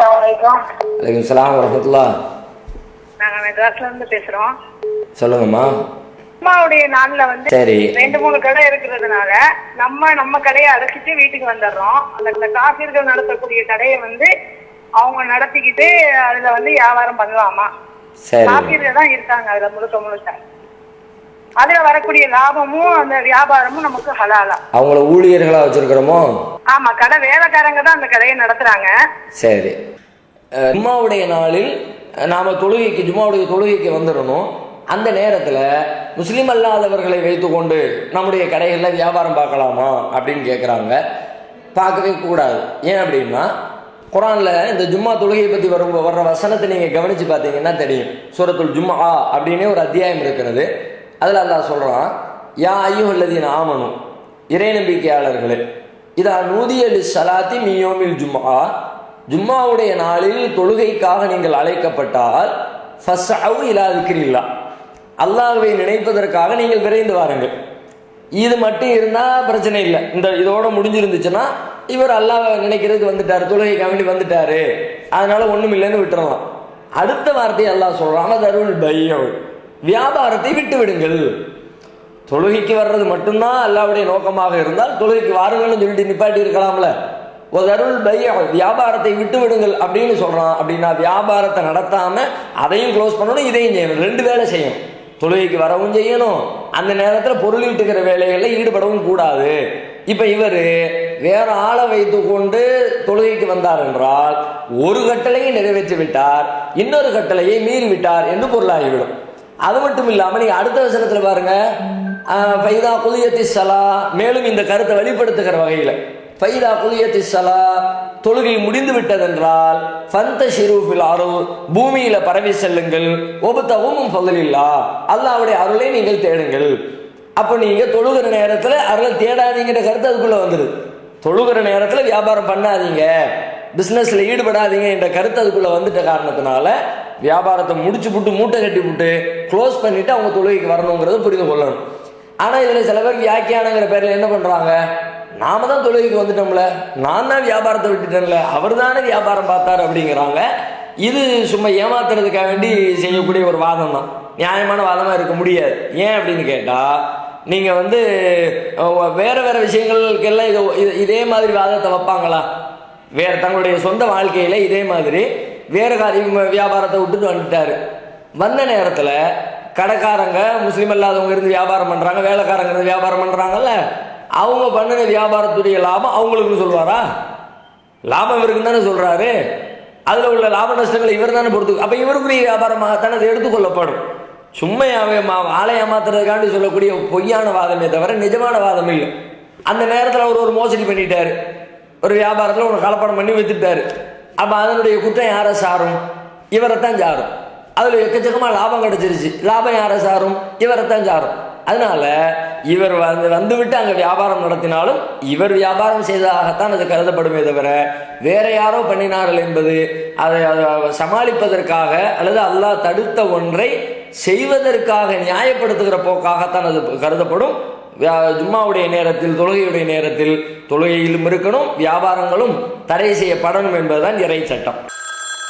வலைக்கம் சலாம் வரமத்துல்லா நாங்க மெட்ராஸ்ல இருந்து பேசுறோம். சொல்லுங்கம்மா. அம்மாவுடைய நாள்ல வந்து ரெண்டு மூணு கடை இருக்கிறதுனால நம்ம நம்ம கடையை அடைச்சிட்டு வீட்டுக்கு வந்துடுறோம். அந்த காப்பீர்கள் நடத்தக்கூடிய கடையை வந்து அவங்க நடத்திக்கிட்டு அதுல வந்து வியாபாரம் பண்ணலாமா சரி. காப்பீர்கள் தான் இருக்காங்க அதுல முழுக்க முழுக்க. அதுல வரக்கூடிய லாபமும் அந்த வியாபாரமும் நமக்கு ஹலாலா. அவங்கள ஊழியர்களாக வச்சிருக்கிறோமோ? ஆமா கடை வேலைக்காரங்க தான் அந்த கடையை நடத்துறாங்க. சரி. அஹ், ஜும்மாவுடைய நாளில் நாம தொழுகைக்கு ஜும்மாவுடைய தொழுகைக்கு வந்துடணும். அந்த நேரத்தில் முஸ்லீம் அல்லாதவர்களை வைத்துக்கொண்டு நம்முடைய கடைகளில் வியாபாரம் பார்க்கலாமா அப்படின்னு கேட்குறாங்க பார்க்கவே கூடாது. ஏன் அப்படின்னா குரானில் இந்த ஜும்மா தொழுகையை பற்றி வரும் வர்ற வசனத்தை நீங்கள் கவனித்து பார்த்தீங்கன்னா தெரியும். சூரத்துல் ஜும்மா அப்படின்னே ஒரு அத்தியாயம் இருக்கிறது. அதில் அல்லாஹ் சொல்கிறான் யா ஐயுல்லதீன் ஆமனும் இறை நம்பிக்கையாளர்களே இதா நூதியலி சலாத்தி மியோமில் ஜும்மா ஜும்மாவுடைய நாளில் தொழுகைக்காக நீங்கள் அழைக்கப்பட்டால் ஃபஸ்அவு இலா திக்ரில்லா அல்லாஹ்வை நினைப்பதற்காக நீங்கள் விரைந்து வாருங்கள். இது மட்டும் இருந்தால் பிரச்சனை இல்லை. இந்த இதோட முடிஞ்சிருந்துச்சுன்னா இவர் அல்லாஹ் நினைக்கிறதுக்கு வந்துட்டார் தொழுகைக்காக வேண்டி வந்துட்டாரு. அதனால ஒன்றும் இல்லைன்னு விட்டுறலாம். அடுத்த வார்த்தையை அல்லாஹ் சொல்கிறாங்க தருள் பையம் வியாபாரத்தை விட்டு விடுங்கள் தொழுகைக்கு வர்றது மட்டும்தான் அல்லாவுடைய நோக்கமாக இருந்தால் தொழுகைக்கு வாருங்கள்னு சொல்லிட்டு நிப்பாட்டி இருக்கலாம்ல. ஒரு அருள் பைய வியாபாரத்தை விட்டு விடுங்கள் அப்படின்னு சொல்றான். அப்படின்னா வியாபாரத்தை நடத்தாம அதையும் க்ளோஸ் பண்ணணும் இதையும் செய்யணும். ரெண்டு வேலை செய்யணும் தொழுகைக்கு வரவும் செய்யணும். அந்த நேரத்தில் பொருள் விட்டுக்கிற வேலைகளில் ஈடுபடவும் கூடாது. இப்போ இவர் வேற ஆளை வைத்து கொண்டு தொழுகைக்கு வந்தார் என்றால் ஒரு கட்டளையை நிறைவேற்றி விட்டார் இன்னொரு கட்டளையை மீறிவிட்டார் என்று பொருளாகிவிடும். அது மட்டும் இல்லாம நீங்க அடுத்த வசனத்துல பாருங்க. ஃபைதா குலியத்தி சலா மேலும் இந்த கருத்தை வெளிப்படுத்துகிற வகையில ஃபைதா குலியத்தி சலா தொழுகை முடிந்து விட்டதென்றால் ஃபந்த ஷிரூஃபில் அரு பூமியில பரவி செல்லுங்கள். ஒபுத்தவும் பகலில்லா அல்லாவுடைய அருளை நீங்கள் தேடுங்கள். அப்போ நீங்க தொழுகிற நேரத்துல அருளை தேடாதீங்கிற கருத்து அதுக்குள்ள வந்துருது தொழுகிற நேரத்துல வியாபாரம் பண்ணாதீங்க. பிசினஸ்ல ஈடுபடாதீங்க என்ற கருத்து அதுக்குள்ள வந்துட்ட காரணத்தினால வியாபாரத்தை முடிச்சு புட்டு மூட்டை கட்டி விட்டு க்ளோஸ் பண்ணிட்டு அவங்க தொழுகைக்கு வரணுங்கிறத புரிந்து கொள்ளணும். ஆனால் இதில் சில பேர் வியாக்கியானங்கிற பேரில் என்ன பண்ணுறாங்க நாம தான் தொழுகைக்கு வந்துட்டோம்ல. நான் தான் வியாபாரத்தை விட்டுட்டேன்ல. அவர் தானே வியாபாரம் பார்த்தாரு அப்படிங்கிறாங்க. இது சும்மா ஏமாத்துறதுக்காக வேண்டி செய்யக்கூடிய ஒரு வாதம் தான். நியாயமான வாதமாக இருக்க முடியாது. ஏன் அப்படின்னு கேட்டால் நீங்கள் வந்து வேறு வேறு விஷயங்களுக்கெல்லாம் இதை இதே மாதிரி வாதத்தை வைப்பாங்களா? வேறு தங்களுடைய சொந்த வாழ்க்கையில் இதே மாதிரி வேறு காரியம் வியாபாரத்தை விட்டுட்டு வந்துட்டார். வந்த நேரத்தில் கடைக்காரங்க முஸ்லீம் அல்லாதவங்க இருந்து வியாபாரம் பண்ணுறாங்க வேலைக்காரங்க இருந்து வியாபாரம் பண்ணுறாங்கல்ல அவங்க பண்ணின வியாபாரத்துடைய லாபம் அவங்களுக்குன்னு சொல்வாரா லாபம் இருக்குன்னு தானே சொல்கிறாரு அதில் உள்ள லாப நஷ்டங்களை இவர் தானே பொறுத்து அப்போ இவருக்குரிய வியாபாரமாகத்தான் அது எடுத்துக்கொள்ளப்படும். சும்மையாவே மா- ஆளை ஏமாத்துறதுக்காண்டி சொல்லக்கூடிய பொய்யான வாதமே தவிர நிஜமான வாதம் இல்லை. அந்த நேரத்தில் அவர் ஒரு மோசடி பண்ணிட்டாரு. ஒரு வியாபாரத்தில் ஒரு கலப்படம் பண்ணி வித்துட்டாரு. அப்போ அதனுடைய குற்றம் யாரை சாரும்? இவரைத்தான் சாரும். அதில் எக்கச்சக்கமாக லாபம் கிடைச்சிருச்சு. லாபம் யாரை சாரும்? இவரைத்தான் சாரும். அதனால இவர் வந்து வந்துவிட்டு அங்கே வியாபாரம் நடத்தினாலும் இவர் வியாபாரம் செய்ததாகத்தான் அது கருதப்படுமே தவிர வேற யாரோ பண்ணினார்கள் என்பது அதை அதை சமாளிப்பதற்காக அல்லது அல்லாஹ் தடுத்த ஒன்றை செய்வதற்காக நியாயப்படுத்துகிற போக்காகத்தான் அது கருதப்படும். ஜும்மாவுடைய நேரத்தில் தொழுகையுடைய நேரத்தில் தொழுகையிலும் இருக்கணும் வியாபாரங்களும் தடை செய்யப்படணும் என்பதுதான் இறை சட்டம்.